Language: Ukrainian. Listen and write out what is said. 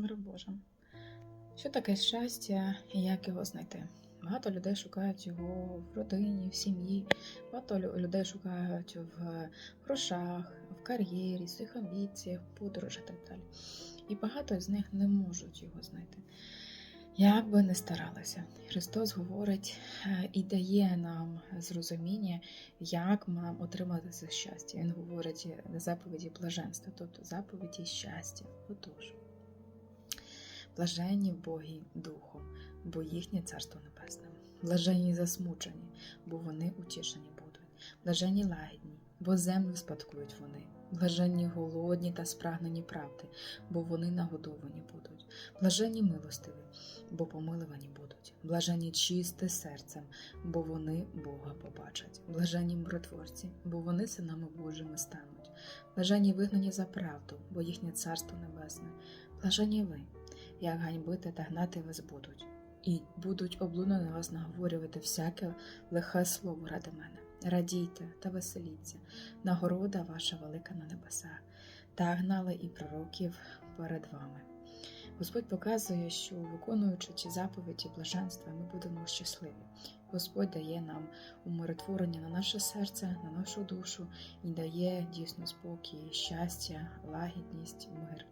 Мир Божим. Що таке щастя і як його знайти? Багато людей шукають його в родині, в сім'ї, багато людей шукають в грошах, в кар'єрі, в своїх амбіціях, подорожах і так далі. І багато з них не можуть його знайти. Як би не старалися, Христос говорить е, і дає нам зрозуміння, як нам отримати це щастя. Він говорить на заповіді блаженства, тобто заповіді щастя. Отож, блаженні Боги Духом, бо їхнє царство небесне. Блаженні засмучені, бо вони утішені будуть. Блаженні лагідні, бо землю спадкують вони. Блаженні голодні та спрагнені правди, бо вони нагодовані будуть. Блаженні милостиві, бо помилувані будуть. Блаженні чисте серцем, бо вони Бога побачать. Блаженні миротворці, бо вони синами Божими стануть. Блаженні вигнані за правду, бо їхнє царство небесне. Блаженні ви, як ганьбити та гнати вас будуть, і будуть облуно на вас наговорювати всяке лихе слово ради мене. Радійте та веселіться, нагорода ваша велика на небесах, та гнали і пророків перед вами. Господь показує, що виконуючи ці заповіді блаженства, ми будемо щасливі. Господь дає нам умиротворення на наше серце, на нашу душу і дає дійсно спокій, щастя, лагідність, мир.